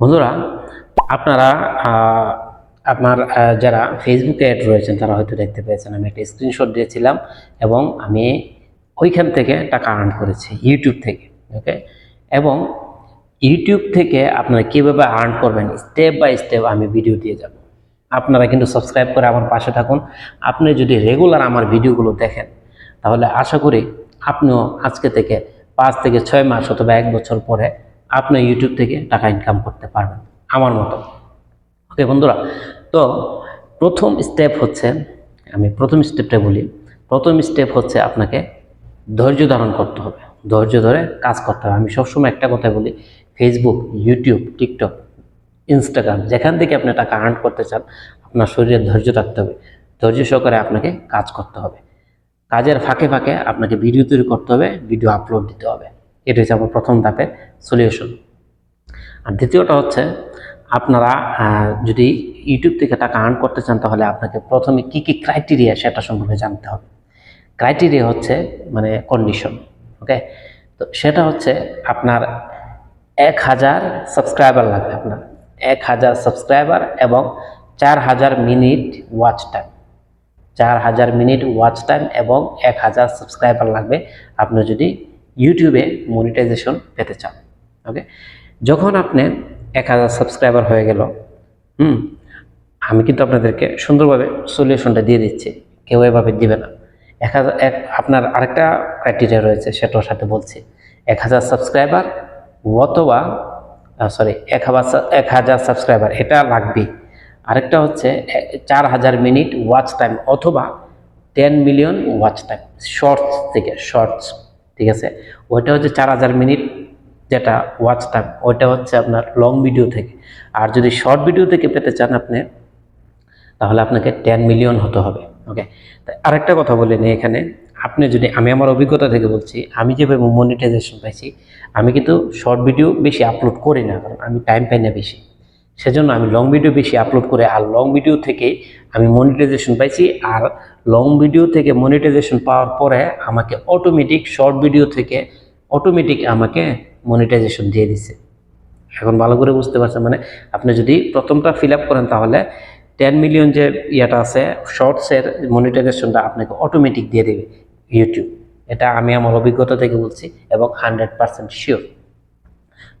বন্ধুরা, আপনারা আপনার যারা ফেসবুকে অ্যাড রয়েছেন, তারা হয়তো দেখতে পেয়েছেন, আমি একটা স্ক্রিনশট দিয়েছিলাম এবং আমি ওইখান থেকে টাকা আর্ন করেছি ইউটিউব থেকে ওকে এবং ইউটিউব থেকে আপনারা কীভাবে আর্ন করবেন স্টেপ বাই স্টেপ আমি ভিডিও দিয়ে যাব। আপনারা কিন্তু সাবস্ক্রাইব করে আমার পাশে থাকুন। আপনি যদি রেগুলার আমার ভিডিওগুলো দেখেন, তাহলে আশা করি আপনিও আজকে থেকে পাঁচ থেকে ছয় মাস অথবা এক বছর পরে আপনি ইউটিউব থেকে টাকা ইনকাম করতে পারবেন, আমার মতো। ওকে বন্ধুরা, তো প্রথম স্টেপ হচ্ছে, আমি প্রথম স্টেপটা বলি, প্রথম স্টেপ হচ্ছে আপনাকে ধৈর্য ধারণ করতে হবে। ধৈর্য ধরে কাজ করতে হবে। আমি সবসময় একটা কথা বলি ফেসবুক ইউটিউব টিকটক ইনস্টাগ্রাম যেখান থেকে আপনি টাকা আর্ন করতে চান, আপনার শরীরে ধৈর্য রাখতে হবে। ধৈর্য সহকারে আপনাকে কাজ করতে হবে। কাজের ফাঁকে ফাঁকে আপনাকে ভিডিও তৈরি করতে হবে ভিডিও আপলোড দিতে হবে। এটা হচ্ছে আমার প্রথম ধাপের সলিউশন আর দ্বিতীয়টা হচ্ছে, আপনারা যদি ইউটিউব থেকে টাকা আর্ন করতে চান, তাহলে আপনাকে প্রথমে কি কি ক্রাইটেরিয়া সেটা সম্পর্কে জানতে হবে। ক্রাইটেরিয়া হচ্ছে মানে কন্ডিশন ওকে তো সেটা হচ্ছে আপনার এক হাজার সাবস্ক্রাইবার লাগবে আপনার। এক হাজার সাবস্ক্রাইবার এবং চার হাজার মিনিট ওয়াচ টাইম চার হাজার মিনিট ওয়াচ টাইম এবং এক হাজার সাবস্ক্রাইবার লাগবে। আপনি যদি ইউটিউবে মনিটাইজেশন পেতে চান ওকে যখন আপনি এক হাজার সাবস্ক্রাইবার হয়ে গেল, হুম, আমি কিন্তু আপনাদেরকে সুন্দরভাবে সলিউশনটা দিয়ে দিচ্ছি, কেউ এভাবে দিবে না। এক হাজার, এক, আপনার আরেকটা ক্রাইটেরিয়া রয়েছে সেটার সাথে বলছি। এক হাজার সাবস্ক্রাইবার অথবা সরি এক হাজার এক হাজার সাবস্ক্রাইবার এটা লাগবেই। আরেকটা হচ্ছে চার হাজার মিনিট ওয়াচ টাইম অথবা ten million watch time shorts থেকে শর্টস ঠিক আছে? ওইটা হচ্ছে চার হাজার মিনিট যেটা ওয়াচ টাইম ওইটা হচ্ছে আপনার লং ভিডিও থেকে। আর যদি শর্ট ভিডিও থেকে পেতে চান আপনি, তাহলে আপনাকে টেন মিলিয়ন হতে হবে ওকে আরেকটা কথা বলে নিই এখানে, আপনি যদি, আমি আমার অভিজ্ঞতা থেকে বলছি, আমি যেভাবে মনিটাইজেশন পাইছি, আমি কিন্তু শর্ট ভিডিও বেশি আপলোড করি না, কারণ আমি টাইম পাই না বেশি। সেজন্য আমি লং ভিডিও বেশি আপলোড করে, আর লং ভিডিও থেকে আমি মনিটাইজেশন পাইছি আর লং ভিডিও থেকে মনিটাইজেশন পাওয়ার পরে আমাকে অটোমেটিক শর্ট ভিডিও থেকে অটোমেটিক আমাকে মনিটাইজেশন দিয়ে দিছে। এখন ভালো করে বুঝতে পারছেন মানে আপনি যদি প্রথমটা ফিল আপ করেন তাহলে টেন মিলিয়ন যে ইয়েটা আছে শর্টসের মনিটাইজেশনটা আপনাকে অটোমেটিক দিয়ে দেবে ইউটিউব এটা আমি আমার অভিজ্ঞতা থেকে বলছি এবং হান্ড্রেড পার্সেন্ট শিওর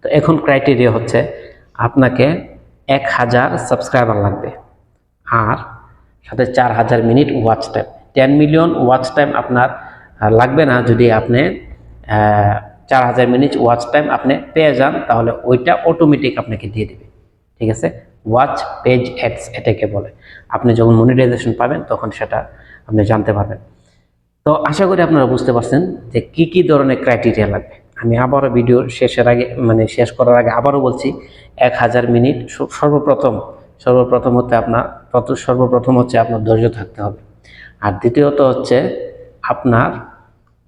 তো এখন ক্রাইটেরিয়া হচ্ছে আপনাকে এক হাজার সাবস্ক্রাইবার লাগবে। আর সাথে চার হাজার minute watch time ten million watch time আপনার লাগবে না যদি আপনি চার হাজার মিনিট ওয়াচ টাইম আপনি পেয়ে যান, তাহলে ওইটা অটোমেটিক আপনাকে দিয়ে দেবে। ঠিক আছে? ওয়াচ পেজ অ্যাডস এটাকে বলে। আপনি যখন মনিটাইজেশন পাবেন, তখন সেটা আপনি জানতে পারবেন। তো আশা করি আপনারা বুঝতে পারছেন যে কি কি ধরনের ক্রাইটেরিয়া লাগবে। আমি আবারও ভিডিও শেষের আগে মানে শেষ করার আগে আবারও বলছি, এক হাজার মিনিট সর্বপ্রথম সর্বপ্রথম হতে আপনার প্রথম সর্বপ্রথম হচ্ছে আপনার ধৈর্য থাকতে হবে। আর দ্বিতীয়ত হচ্ছে আপনার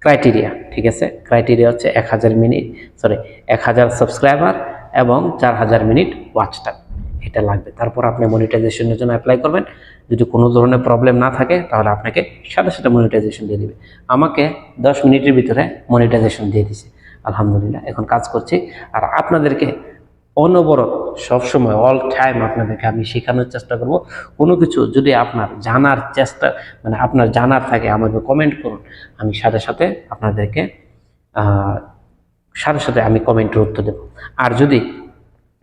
ক্রাইটেরিয়া ঠিক আছে? ক্রাইটেরিয়া হচ্ছে এক হাজার মিনিট সরি এক হাজার সাবস্ক্রাইবার এবং চার হাজার মিনিট ওয়াচ টাইম এটা লাগবে। তারপর আপনি মনিটাইজেশনের জন্য অ্যাপ্লাই করবেন। যদি কোনো ধরনের প্রবলেম না থাকে, তাহলে আপনাকে সাথে সাথে মনিটাইজেশন দিয়ে দিবে। আমাকে দশ মিনিটের ভিতরে মনিটাইজেশন দিয়ে দিছে। আলহামদুলিল্লাহ, এখন কাজ করছি। আর আপনাদেরকে অনবরত, সবসময় অল টাইম আপনাদেরকে আমি শেখানোর চেষ্টা করব। কোনো কিছু যদি আপনার জানার চেষ্টা মানে আপনার জানার থাকে, আমাকে কমেন্ট করুন। আমি সাথে সাথে আপনাদেরকে সাথে সাথে আমি কমেন্টের উত্তর দেব। আর যদি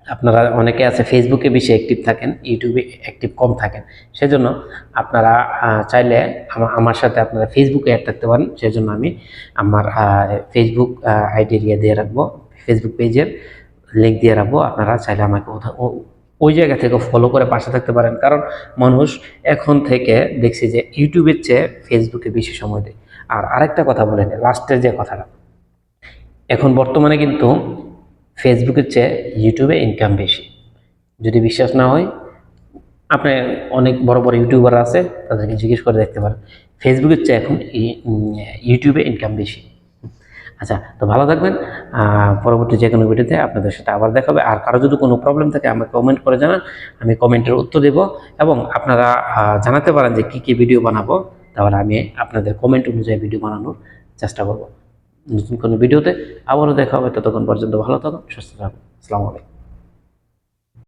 আপনারা অনেকে আছে ফেসবুকে বেশি অ্যাক্টিভ থাকেন ইউটিউবে অ্যাক্টিভ কম থাকেন, সেজন্য আপনারা চাইলে আমা- আমার সাথে আপনারা ফেসবুকে অ্যাড থাকতে পারেন। সেজন্য আমি আমার ফেসবুক আইডি দিয়ে রাখব। ফেসবুক পেজের লিঙ্ক দিয়ে রাখব। আপনারা চাইলে আমাকে ওই জায়গা থেকে ফলো করে পাশে থাকতে পারেন। কারণ মানুষ এখন থেকে দেখছি যে ইউটিউবের চেয়ে ফেসবুকে বেশি সময় দেয়। আর আরেকটা কথা বলে নেই লাস্টের যে কথাটা। এখন বর্তমানে কিন্তু ফেসবুকের চেয়ে ইউটিউবে ইনকাম বেশি। যদি বিশ্বাস না হয়, আপনি অনেক বড় বড় ইউটিউবার আছে, তাদেরকে জিজ্ঞেস করে দেখতে পারেন। ফেসবুকের চেয়ে এখন ইউটিউবে ইনকাম বেশি। আচ্ছা তো ভালো থাকবেন। পরবর্তী যে কোনো ভিডিওতে আপনাদের সাথে আবার দেখা হবে। আর কারও যদি কোনো প্রবলেম থাকে, আমাকে কমেন্ট করে জানান। আমি কমেন্টের উত্তর দেব এবং আপনারা জানাতে পারেন যে কী কী ভিডিও বানাবো। তাহলে আমি আপনাদের কমেন্ট অনুযায়ী ভিডিও বানানোর চেষ্টা করব। নতুন কোনো ভিডিওতে আবারও দেখা হবে। ততক্ষণ পর্যন্ত ভালো থাকুন, সুস্থ থাকুন। আসসালামু আলাইকুম।